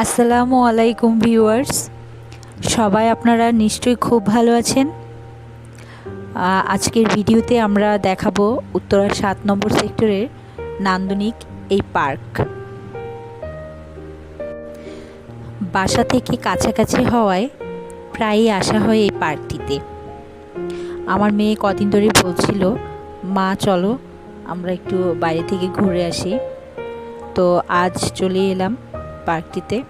আসসালামু আলাইকুম আসসালামু আলাইকুম ভিউয়ার্স সবাই আপনারা নিশ্চয়ই খুব ভালো আছেন। আজকের ভিডিওতে আমরা দেখাবো উত্তরার সাত নম্বর সেক্টরের নান্দনিক এই পার্ক। বাসা থেকে কাছাকাছি হওয়ায় প্রায়ই আসা হয় এই পার্কটিতে। আমার মেয়ে কদিন ধরে বলছিল, মা, চলো, আমরা একটু বাইরে থেকে ঘুরে আসি। তো আজ চলে এলাম পার্কটিতে।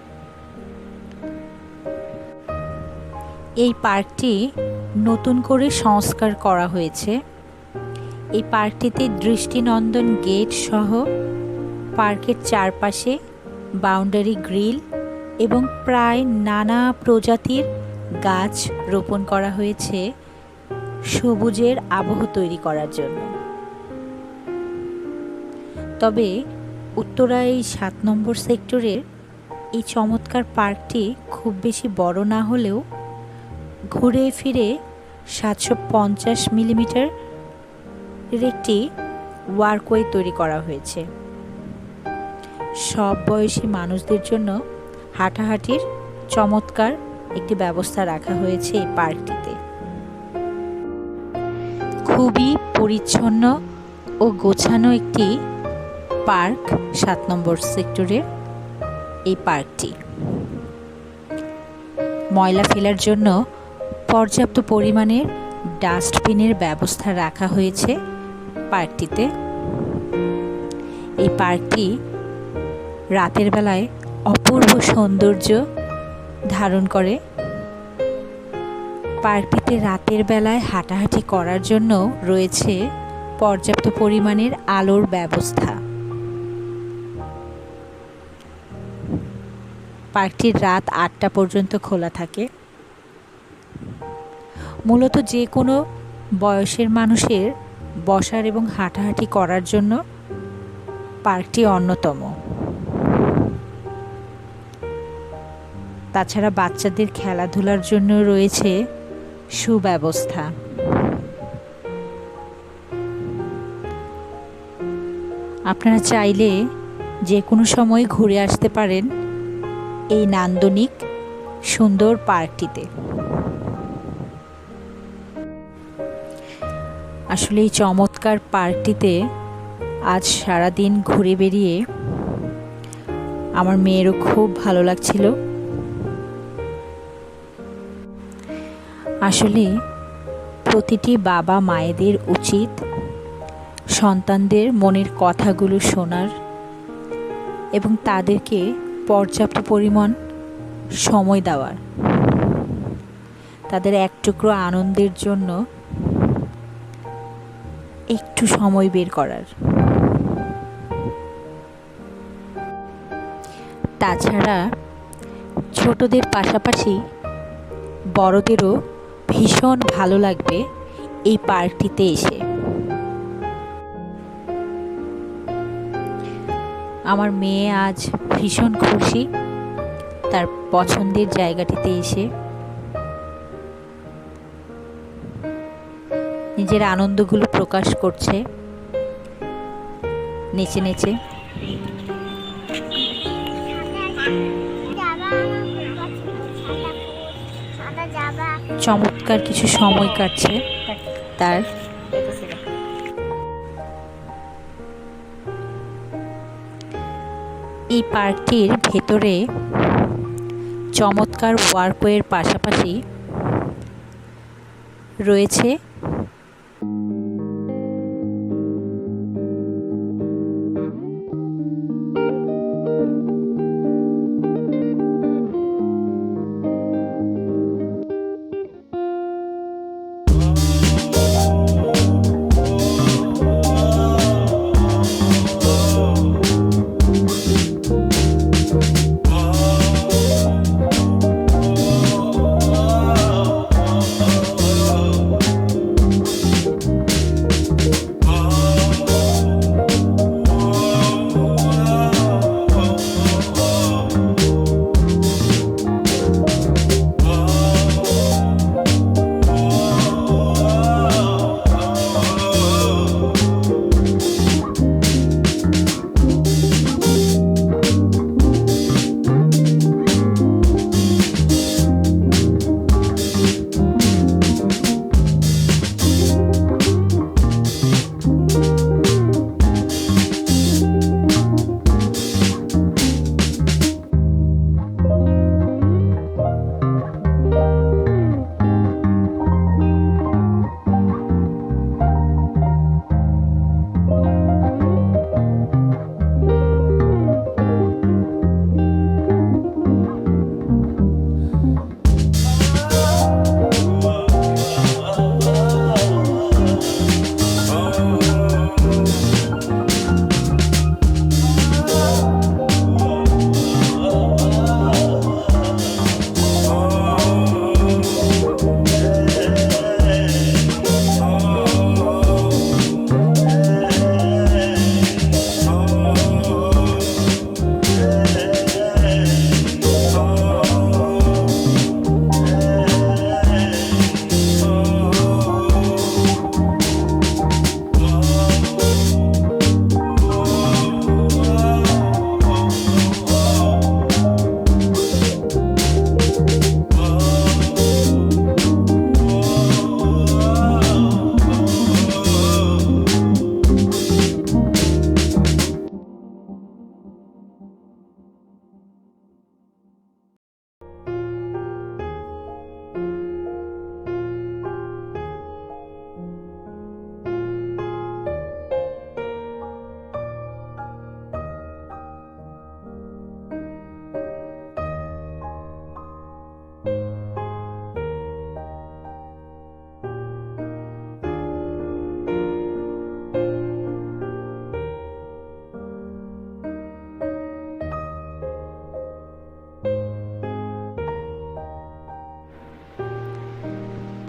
এই পার্কটি নতুন করে সংস্কার করা হয়েছে। এই পার্কটিতে দৃষ্টিনন্দন গেট সহ পার্কের চারপাশে বাউন্ডারি গ্রিল এবং প্রায় নানা প্রজাতির গাছ রোপণ করা হয়েছে সবুজের আবহ তৈরি করার জন্য। তবে উত্তরা এই সাত নম্বর সেক্টরের এই চমৎকার পার্কটি খুব বেশি বড় না হলেও ঘুরে ফিরে সাতশো পঞ্চাশ মিলিমিটারের একটি ওয়ার্কওয়ে তৈরি করা হয়েছে। সব বয়সী মানুষদের জন্য হাঁটাহাঁটির চমৎকার একটি ব্যবস্থা রাখা হয়েছে এই পার্কটিতে। খুবই পরিচ্ছন্ন ও গোছানো একটি পার্ক সাত নম্বর সেক্টরের এই পার্কটি। ময়লা ফেলার জন্য পর্যাপ্ত পরিমাণের ডাস্টবিনের ব্যবস্থা রাখা হয়েছে পার্কটিতে। এই পার্কটি রাতের বেলায় অপূর্ব সৌন্দর্য ধারণ করে। পার্কটিতে রাতের বেলায় হাঁটাহাঁটি করার জন্য রয়েছে পর্যাপ্ত পরিমাণের আলোর ব্যবস্থা। পার্কটি রাত আটটা পর্যন্ত খোলা থাকে। মূলত যে কোনো বয়সের মানুষের বসার এবং হাঁটাহাঁটি করার জন্য পার্কটি অন্যতম। তাছাড়া বাচ্চাদের খেলাধুলার জন্য রয়েছে সুব্যবস্থা। আপনারা চাইলে যে কোনো সময় ঘুরে আসতে পারেন এই নান্দনিক সুন্দর পার্কটিতে। আসলে এই চমৎকার পার্কটিতে আজ সারাদিন ঘুরে বেরিয়ে আমার মেয়েরও খুব ভালো লাগছিল। আসলে প্রতিটি বাবা মায়েদের উচিত সন্তানদের মনের কথাগুলো শোনার এবং তাদেরকে পর্যাপ্ত পরিমাণ সময় দেওয়ার। তাদের এক টুকরো আনন্দের জন্য একটু সময় বের করার। তাছাড়া ছোটদের পাশাপাশি বড়দেরও ভীষণ ভালো লাগবে এই পার্কটিতে এসে। আমার মেয়ে আজ ভীষণ খুশি তার পছন্দের জায়গাটিতে এসে। নিজের আনন্দগুলো প্রকাশ করছে। নেচে নেচে। চমৎকার কিছু সময় কাটছে তার। এই পার্কটির ভেতরে চমৎকার ওয়ার্কওয়ের পাশাপাশি রয়েছে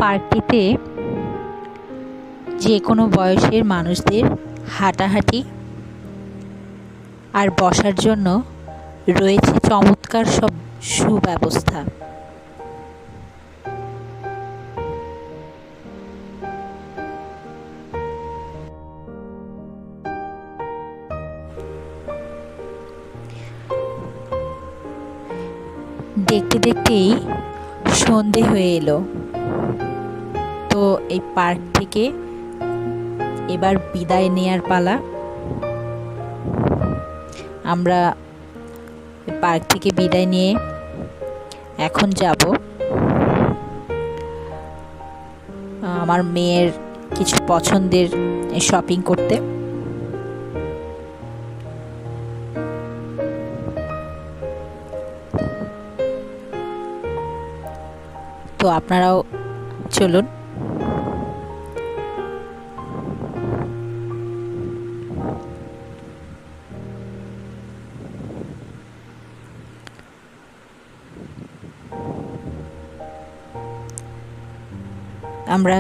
পার্কটিতে যে কোনো বয়সের মানুষদের হাঁটাহাঁটি আর বসার জন্য রয়েছে চমৎকার সব সুব্যবস্থা। দেখতে দেখতেই সন্ধে হয়ে এলো। এই পার্ক থেকে এবার বিদায় নেয়ার পালা। আমরা পার্ক থেকে বিদায় নিয়ে এখন যাব। আমার মেয়ের কিছু পছন্দের শপিং করতে। তো আপনারাও চলুন। আমরা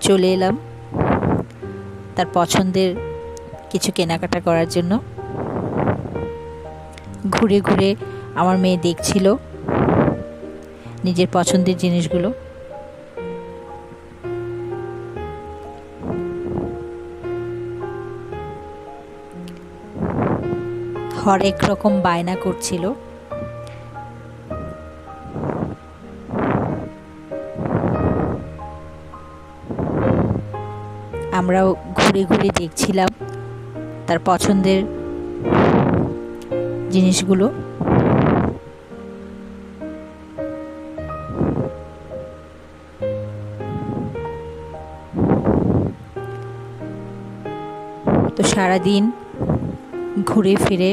চলে এলাম তার পছন্দের কিছু কেনাকাটা করার জন্য। ঘুরে ঘুরে আমার মেয়ে দেখছিল নিজের পছন্দের জিনিসগুলো। হরেক রকম বায়না করছিল। আমরাও ঘুরে ঘুরে দেখছিলাম তার পছন্দের জিনিসগুলো। তো সারাদিন ঘুরে ফিরে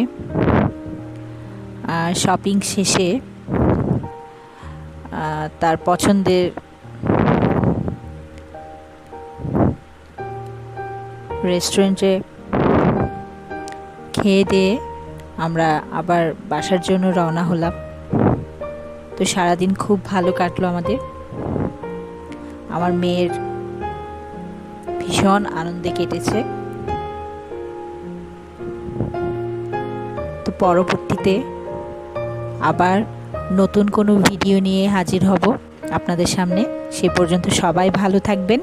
শপিং শেষে তার পছন্দের রেস্টুরেন্টে খেয়ে দিয়ে আমরা আবার বাসার জন্য রওনা হলাম। তো সারাদিন খুব ভালো কাটলো আমাদের। আমার মেয়ের ভীষণ আনন্দে কেটেছে। তো পরবর্তীতে আবার নতুন কোনো ভিডিও নিয়ে হাজির হব আপনাদের সামনে। সে পর্যন্ত সবাই ভালো থাকবেন।